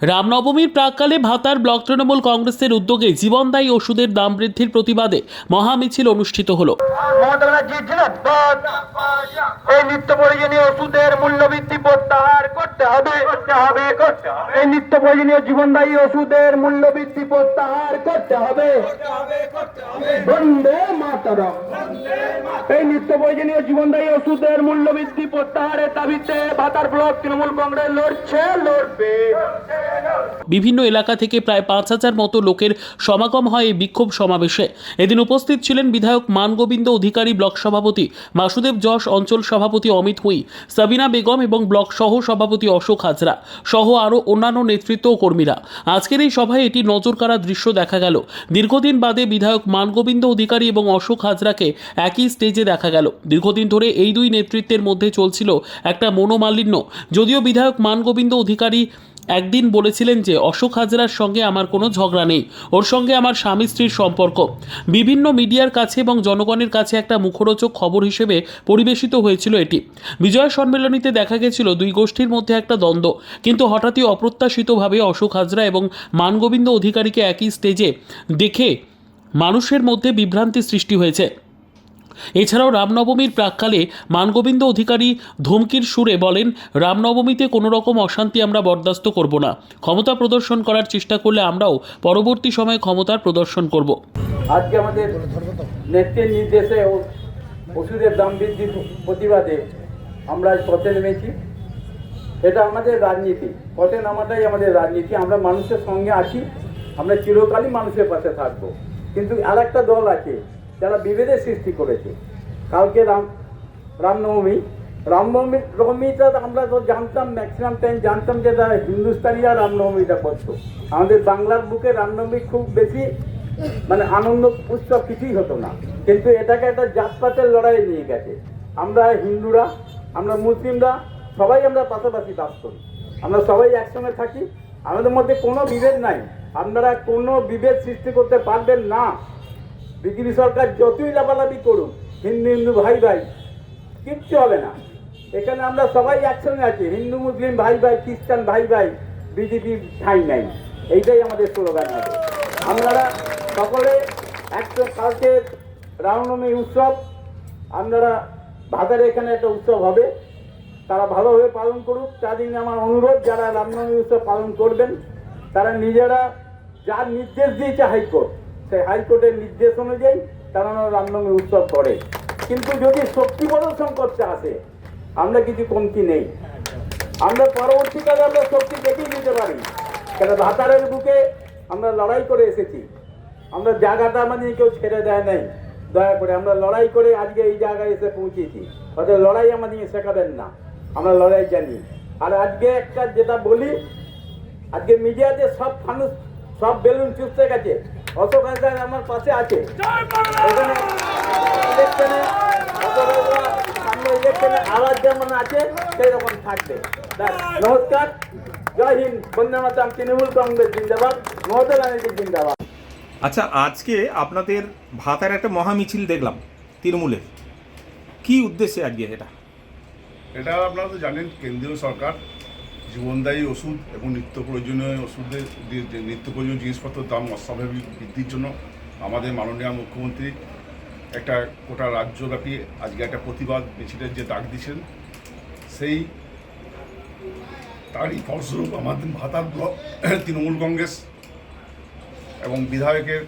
রামনবমীর প্রাককালে ভাতার ব্লক তৃণমূল কংগ্রেসের উদ্যোগে জীবনদায়ী ওষুধের দাম বৃদ্ধির প্রতিবাদে মহামিছিল অনুষ্ঠিত হল। এই নিত্য প্রয়োজনীয় ওষুধের মূল্য বৃদ্ধি প্রত্যাহার করতে হবে করতে হবে করতে হবে। এই নিত্য প্রয়োজনীয় জীবনদায়ী ওষুধের মূল্য বৃদ্ধি প্রত্যাহার করতে হবে। বন্দে মাতরম। এই নিত্য প্রয়োজনীয় জীবনদায়ী ওষুধের মূল্য বৃদ্ধি প্রত্যাহারের দাবিতে ভাতার ব্লক তৃণমূল কংগ্রেস লড়ছে লড়বে। বিভিন্ন এলাকা থেকে প্রায় পাঁচ হাজার মতো লোকের সমাগম হয় এই বিক্ষোভ সমাবেশে। এদিন উপস্থিত ছিলেন বিধায়ক মানগোবিন্দ অধিকারী ব্লক সভাপতি বাসুদেব যশ অঞ্চল সভাপতি অমিত হুই সাবিনা বেগম এবং ব্লক সহ সভাপতি অশোক হাজরা সহ আরও অন্যান্য নেতৃত্ব ও কর্মীরা। আজকের এই সভায় এটি নজর কাড়া দৃশ্য দেখা গেল। দীর্ঘদিন বাদে বিধায়ক মানগোবিন্দ অধিকারী এবং অশোক হাজরাকে একই স্টেজে দেখা গেল। দীর্ঘদিন ধরে এই দুই নেতৃত্বের মধ্যে চলছিল একটা মনোমালিন্য। যদিও বিধায়ক মানগোবিন্দ অধিকারী একদিন বলেছিলেন যে, অশোক হাজরার সঙ্গে আমার কোনো ঝগড়া নেই। ওর সঙ্গে আমার স্বামী স্ত্রীর সম্পর্ক। বিভিন্ন মিডিয়ার কাছে এবং জনগণের কাছে একটা মুখরোচক খবর হিসেবে পরিবেশিত হয়েছিল এটি। বিজয় সম্মেলনীতে দেখা গেছিল দুই গোষ্ঠীর মধ্যে একটা দ্বন্দ্ব। কিন্তু হঠাৎই অপ্রত্যাশিতভাবে অশোক হাজরা এবং মানগোবিন্দ অধিকারীকে একই স্টেজে দেখে মানুষের মধ্যে বিভ্রান্তি সৃষ্টি হয়েছে। এছাড়াও রামনবমীর প্রাককালে মানগোবিন্দ অধিকারী ধমকির সুরে বলেন, রামনবমীতে কোনো রকম অশান্তি আমরা বরদাস্ত করব না। ক্ষমতা প্রদর্শন করার চেষ্টা করলে আমরাও পরবর্তী সময়ে ক্ষমতার প্রদর্শন করব। আজকে আমাদের নেত্রীর নির্দেশে ওষুধের দাম বৃদ্ধির প্রতিবাদে আমরা পথে নেমেছি। এটা আমাদের রাজনীতি। পথে নামাটাই আমাদের রাজনীতি। আমরা মানুষের সঙ্গে আছি। আমরা চিরকালই মানুষের পাশে থাকব। কিন্তু আর একটা দল আছে যারা বিভেদের সৃষ্টি করেছে। কালকে রাম, রামনবমী। রামনবমী নবমীটা আমরা তো জানতাম ম্যাক্সিমাম টাইম জানতাম যে তারা হিন্দুস্তানিরা রামনবমীটা করতো আমাদের বাংলার বুকে রামনবমী খুব বেশি মানে আনন্দ উৎসব কিছুই হতো না। কিন্তু এটাকে একটা জাতপাতের লড়াই নিয়ে গেছে। আমরা হিন্দুরা, আমরা মুসলিমরা, সবাই আমরা পাশাপাশি বাস করি। আমরা সবাই একসঙ্গে থাকি। আমাদের মধ্যে কোনো বিভেদ নাই। আপনারা কোনো বিভেদ সৃষ্টি করতে পারবেন না। বিজেপি সরকার যতই লাফালাফি করুক, হিন্দু হিন্দু ভাই ভাই, কিচ্ছু হবে না। এখানে আমরা সবাই একসঙ্গে আছি, হিন্দু, মুসলিম, ভাই ভাই, খ্রিস্টান, ভাই ভাই, বিজেপি ঠাই নাই। এইটাই আমাদের স্লোগান হবে। আপনারা সকলে একশো কালকে রামনবমী উৎসব, আপনারা ভাতারে এখানে একটা উৎসব হবে। তারা ভালোভাবে পালন করুক। জন্য আমার অনুরোধ, যারা রামনবমী উৎসব পালন করবেন, তারা নিজেরা যার নির্দেশ দিয়েছে হাইকোর্ট সেই হাইকোর্টের নির্দেশ অনুযায়ী তারা রামনবমী উৎসব করে। কিন্তু যদি শক্তি প্রদর্শন করতে আসে, আমরা কিছু কমতি নেই। আমরা পরবর্তীকালে আমরা শক্তি দেখিয়ে দিতে পারি। কেন ভাতারের বুকে আমরা লড়াই করে এসেছি। আমরা জায়গাটা আমাদের কেউ ছেড়ে দেয় নাই। দয়া করে আমরা লড়াই করে আজকে এই জায়গায় এসে পৌঁছেছি। অর্থাৎ লড়াই আমাদের শেখাবেন না। আমরা লড়াই জানি। আর আজকে একটা যেটা বলি, আজকে মিডিয়াতে সব মানুষ, সব বেলুন চুপতে গেছে। অশোক হাজরা আমার পাশে আছে। এখানে ইলেকশনে অশোক হাজরা সামনে ইলেকশনে আওয়াজ যেমন আছে সেই রকম থাকবে নমস্কার। জয় হিন্দ বন্দে মাতাম তৃণমূল কংগ্রেস জিন্দাবাদ মমতা ব্যানার্জি জিন্দাবাদ। আচ্ছা আজকে আপনাদের ভাতার একটা মহামিছিল দেখলাম তৃণমূলের। কি উদ্দেশ্যে আজকে এটা? এটা আপনারা তো জানেন কেন্দ্রীয় সরকার জীবনদায়ী ওষুধ এবং নিত্য প্রয়োজনীয় ওষুধের নিত্য প্রয়োজনীয় জিনিসপত্রের দাম অস্বাভাবিক বৃদ্ধির জন্য আমাদের মাননীয় মুখ্যমন্ত্রী একটা গোটা রাজ্যব্যাপী আজকে একটা প্রতিবাদ মিছিলের যে ডাক দিয়েছেন, সেই তারই ফলস্বরূপ আমাদের ভাতার ব্লক, তৃণমূল কংগ্রেস এবং বিধায়কের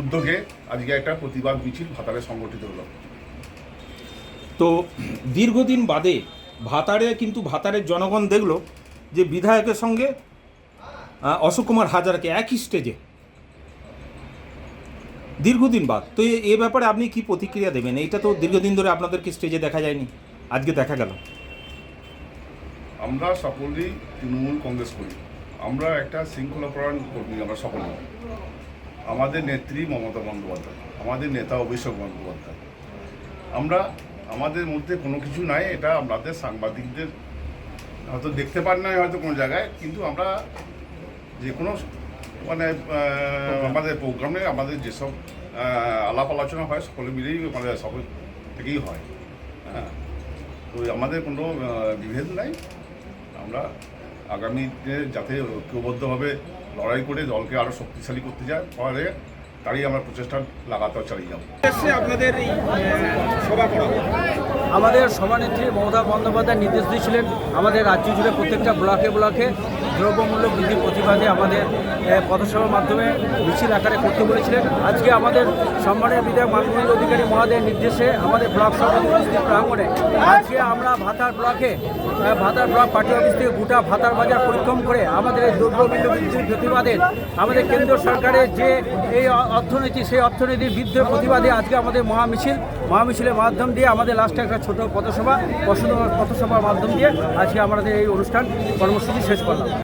উদ্যোগে আজকে একটা প্রতিবাদ মিছিল ভাতারে সংগঠিত হলো। তো দীর্ঘদিন বাদে ভাতারে কিন্তু ভাতারের জনগণ দেখল যে বিধায়কের সঙ্গে অশোক কুমার হাজারকে একই স্টেজে দীর্ঘদিন বাদ। তো এ- ব্যাপারে আপনি কি প্রতিক্রিয়া দেবেন? এইটা তো দীর্ঘদিন ধরে আপনাদেরকে স্টেজে দেখা যায়নি। আজকে দেখা গেল। আমরা সকলেই তৃণমূল কংগ্রেস করি। আমরা একটা শৃঙ্খলাপরায়ণ কর্মী, আমরা সকলে আমাদের নেত্রী মমতা বন্দ্যোপাধ্যায়, আমাদের নেতা অভিষেক বন্দ্যোপাধ্যায়। আমরা আমাদের মধ্যে কোনো কিছু নাই এটা আমাদের সাংবাদিকদের হয়তো দেখতে পান না হয়তো কোনো জায়গায় কিন্তু আমরা যে কোনো মানে আমাদের প্রোগ্রামে আমাদের যেসব আলাপ আলোচনা হয় সকলে মিলেই মানে সকল থেকেই হয়। হ্যাঁ তো আমাদের কোনো বিভেদ নাই। আমরা আগামী দিনে যাতে ঐক্যবদ্ধভাবে লড়াই করে দলকে আরও শক্তিশালী করতে যায় ফলে তারই আমরা প্রচেষ্টা লাগাতার চালিয়ে যাব। আপনাদের এই সভা করা আমাদের সভানেত্রী মমতা বন্দ্যোপাধ্যায় নির্দেশ দিয়েছিলেন আমাদের রাজ্য জুড়ে প্রত্যেকটা ব্লকে ব্লকে দ্রব্যমূল্য বৃদ্ধির প্রতিবাদে আমাদের পথসভার মাধ্যমে মিছিল আকারে করতে বলেছিলেন। আজকে আমাদের সম্মানের বিধায়ক মানবীয় অধিকারী মহাদের নির্দেশে আমাদের ব্লক সভাপতি উপস্থিত প্রাঙ্গণে আজকে আমরা ভাতার ব্লকে ভাতার ব্লক পার্টি অফিস থেকে গোটা ভাতার বাজার পরিক্রম করে আমাদের এই দ্রব্যমূল্য বৃদ্ধির প্রতিবাদে আমাদের কেন্দ্র সরকারের যে এই অর্থনীতি, সেই অর্থনীতির বিরুদ্ধে প্রতিবাদে আজকে আমাদের মহামিছিল মহামিছিলের মাধ্যম দিয়ে আমাদের লাস্টে একটা ছোট পথসভা পথসভার মাধ্যম দিয়ে আজকে আমাদের এই অনুষ্ঠান কর্মসূচি শেষ করলাম।